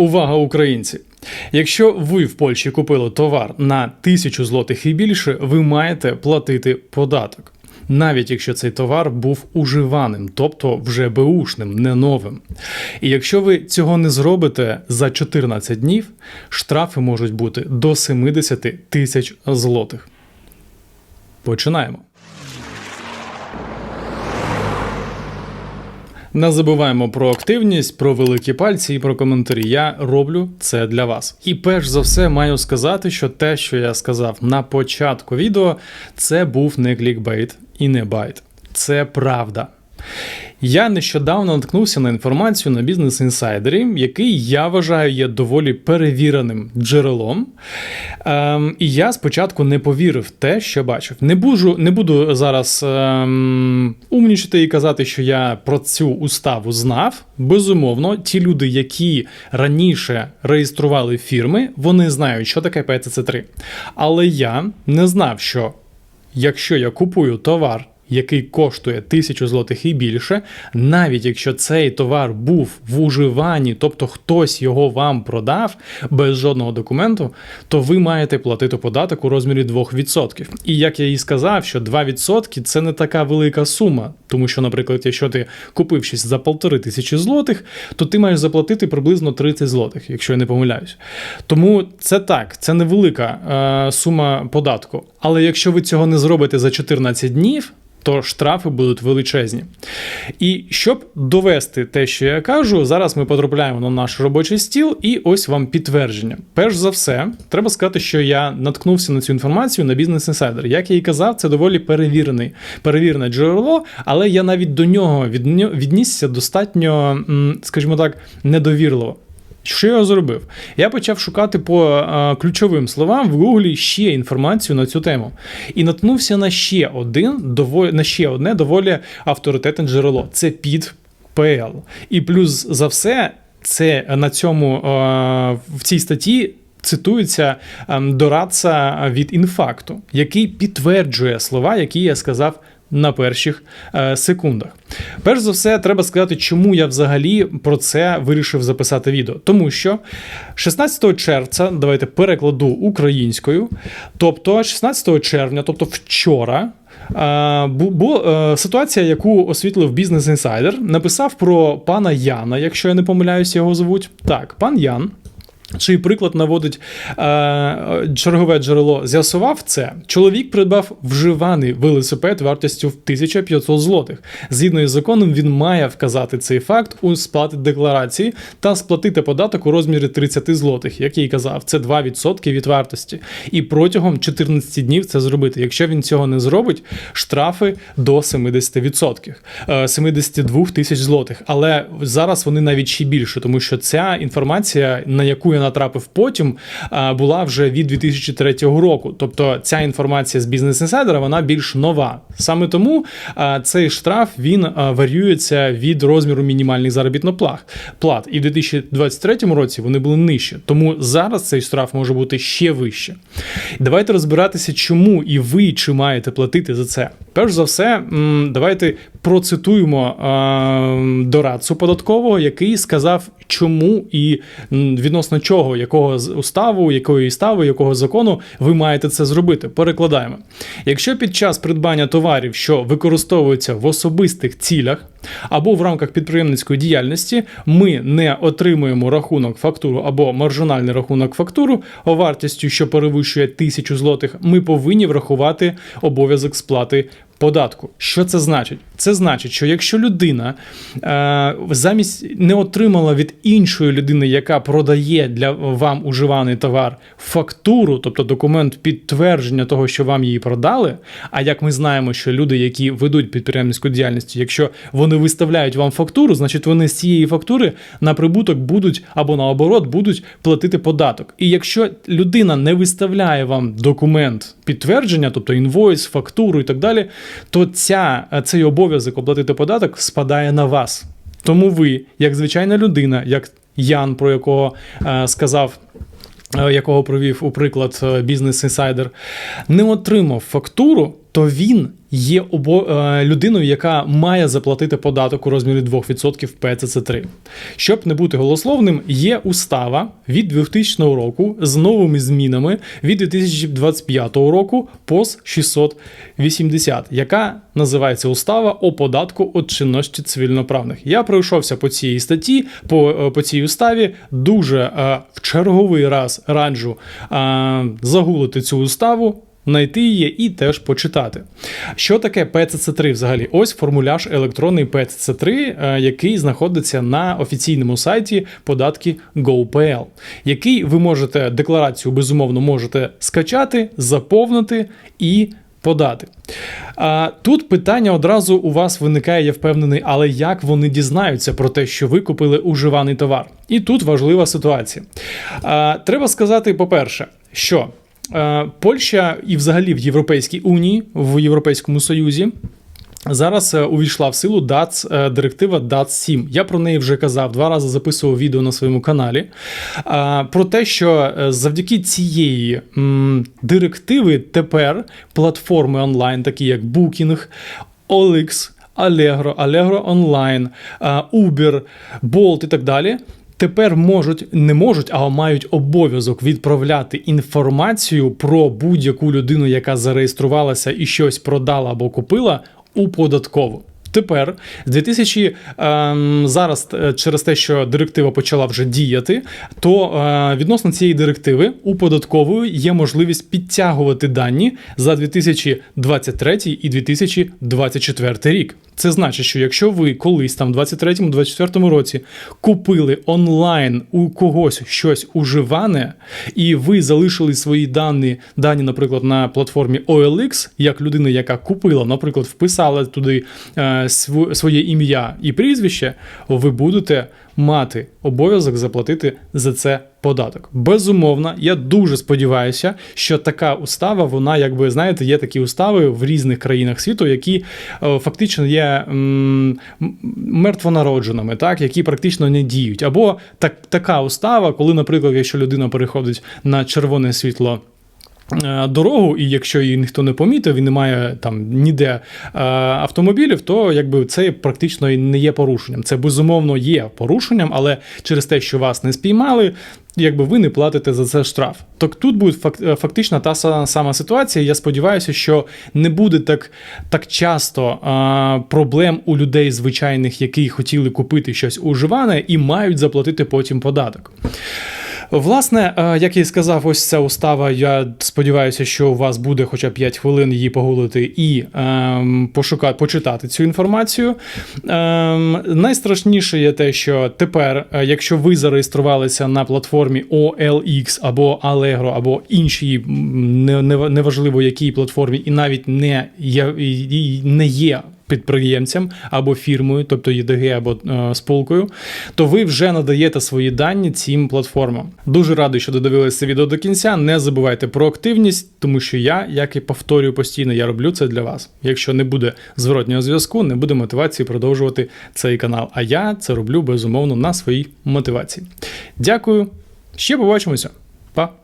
Увага, українці! Якщо ви в Польщі купили товар на тисячу злотих і більше, ви маєте платити податок. Навіть якщо цей товар був уживаним, тобто вже беушним, не новим. І якщо ви цього не зробите за 14 днів, штрафи можуть бути до 70 тисяч злотих. Починаємо. Не забуваємо про активність, про великі пальці і про коментарі. Я роблю це для вас. І перш за все маю сказати, що те, що я сказав на початку відео, це був не клікбейт і не байт. Це правда. Я нещодавно наткнувся на інформацію на бізнес інсайдері, який я вважаю є доволі перевіреним джерелом. Ем, і я спочатку не повірив в те, що бачив. Не буду, не буду зараз ем, умнічити і казати, що я про цю уставу знав. Безумовно, ті люди, які раніше реєстрували фірми, вони знають, що таке ПЦЦ3. Але я не знав, що якщо я купую товар який коштує тисячу злотих і більше, навіть якщо цей товар був в уживанні, тобто хтось його вам продав без жодного документу, то ви маєте платити податок у розмірі 2%. І як я і сказав, що 2% це не така велика сума, тому що, наприклад, якщо ти купив щось за полтори тисячі злотих, то ти маєш заплатити приблизно 30 злотих, якщо я не помиляюсь. Тому це так, це невелика е, сума податку. Але якщо ви цього не зробите за 14 днів, то штрафи будуть величезні. І щоб довести те, що я кажу, зараз ми потрапляємо на наш робочий стіл, і ось вам підтвердження. Перш за все, треба сказати, що я наткнувся на цю інформацію на бізнес інсайдер. Як я і казав, це доволі перевірений, перевірене джерело, але я навіть до нього віднісся достатньо, скажімо так, недовірливо. Що я зробив? Я почав шукати по а, ключовим словам в Гуглі ще інформацію на цю тему. І наткнувся на ще один доволі, на ще одне доволі авторитетне джерело. Це під ПЛ. І плюс за все, це на цьому а, в цій статті. Цитується дорадця від інфакту, який підтверджує слова, які я сказав на перших е, секундах. Перш за все, треба сказати, чому я взагалі про це вирішив записати відео. Тому що 16 червня, давайте перекладу українською, тобто 16 червня, тобто вчора. Е, бу, е, ситуація, яку освітлив бізнес інсайдер, написав про пана Яна, якщо я не помиляюся, його звуть. Так, пан Ян. Чий приклад наводить е, чергове джерело, з'ясував це. Чоловік придбав вживаний велосипед вартістю в 1500 злотих. Згідно із законом, він має вказати цей факт у сплаті декларації та сплатити податок у розмірі 30 злотих, як я й казав, це 2% від вартості. І протягом 14 днів це зробити. Якщо він цього не зробить, штрафи до 70%, 72 е, тисяч злотих. Але зараз вони навіть ще більше, тому що ця інформація, на яку я натрапив потім, була вже від 2003 року. Тобто ця інформація з бізнес-інсайдера вона більш нова. Саме тому цей штраф він варіюється від розміру мінімальних заробітних плат. І в 2023 році вони були нижче. Тому зараз цей штраф може бути ще вище. Давайте розбиратися, чому і ви чи маєте платити за це. Перш за все, давайте процитуємо дорадцю податкового, який сказав, чому і відносно чого, якого уставу, якої стави, якого закону ви маєте це зробити. Перекладаємо. Якщо під час придбання товарів, що використовуються в особистих цілях або в рамках підприємницької діяльності, ми не отримуємо рахунок фактуру або маржинальний рахунок фактуру вартістю, що перевищує тисячу злотих, ми повинні врахувати обов'язок сплати податку. Що це значить? Це значить, що якщо людина е, замість не отримала від іншої людини, яка продає для вам уживаний товар, фактуру, тобто документ підтвердження того, що вам її продали. А як ми знаємо, що люди, які ведуть підприємницьку діяльність, якщо вони виставляють вам фактуру, значить вони з цієї фактури на прибуток будуть або наоборот будуть платити податок. І якщо людина не виставляє вам документ підтвердження, тобто інвойс, фактуру і так далі, то ця, цей обов'язок оплатити податок спадає на вас. Тому ви, як звичайна людина, як Ян, про якого е, сказав. Е, якого провів у приклад е, бізнес інсайдер, не отримав фактуру, то він є обо... е, людиною, яка має заплатити податок у розмірі 2% ПЦЦ3. Щоб не бути голословним, є устава від 2000 року з новими змінами від 2025 року ПОС 680, яка називається Устава о податку від чинності цивільноправних. Я пройшовся по цій статті, по, е, по цій уставі. Дуже е, в черговий раз раджу е, загуглити цю уставу. Знайти її і теж почитати. Що таке PCC3 взагалі? Ось формуляж електронний PCC3, е, який знаходиться на офіційному сайті податки GoPL, який ви можете декларацію безумовно можете скачати, заповнити і подати. Тут питання одразу у вас виникає, я впевнений, але як вони дізнаються про те, що ви купили уживаний товар? І тут важлива ситуація. Треба сказати, по-перше, що Польща і взагалі в Європейській Унії, в Європейському Союзі. Зараз е, увійшла в силу ДАЦ, е, директива ДАЦ 7. Я про неї вже казав, два рази записував відео на своєму каналі. Про те, що е, завдяки цієї директиви тепер платформи онлайн, такі як Booking, OLX, Allegro, Allegro Online, Uber, Bolt і так далі. Тепер можуть не можуть, а мають обов'язок відправляти інформацію про будь-яку людину, яка зареєструвалася і щось продала або купила у податкову. Тепер з 2000, ем, зараз е, через те, що директива почала вже діяти, то е, відносно цієї директиви у податкової є можливість підтягувати дані за 2023 і 2024 рік. Це значить, що якщо ви колись там в 23-24 році купили онлайн у когось щось уживане, і ви залишили свої дані, дані, наприклад, на платформі OLX, як людина, яка купила, наприклад, вписала туди е, своє ім'я і прізвище, ви будете мати обов'язок заплатити за це податок. Безумовно, я дуже сподіваюся, що така устава, вона, якби знаєте, є такі устави в різних країнах світу, які е, фактично є м, мертвонародженими, так, які практично не діють. Або так, така устава, коли, наприклад, якщо людина переходить на червоне світло. Е, Дорогу, і якщо її ніхто не помітив і немає там ніде е, автомобілів, то якби це практично і не є порушенням. Це безумовно є порушенням, але через те, що вас не спіймали, якби ви не платите за це штраф. Так тут буде е, фактично та сама ситуація. Я сподіваюся, що не буде так, так часто проблем у людей звичайних, які хотіли купити щось уживане і мають заплатити потім податок. Власне, е, як і сказав, ось ця устава. Я сподіваюся, що у вас буде хоча б 5 хвилин її погуглити і ем, пошукати, почитати цю інформацію. Ем, найстрашніше є те, що тепер, е, якщо ви зареєструвалися на платформі OLX або Allegro, або іншій, неважливо якій платформі, і навіть не є, не є підприємцям або фірмою, тобто ЄДГ або е, спілкою, то ви вже надаєте свої дані цим платформам. Дуже радий, що додивилися це відео до кінця. Не забувайте про активність, тому що я, як і повторюю постійно, я роблю це для вас. Якщо не буде зворотнього зв'язку, не буде мотивації продовжувати цей канал. А я це роблю безумовно на своїй мотивації. Дякую. Ще побачимося. Па!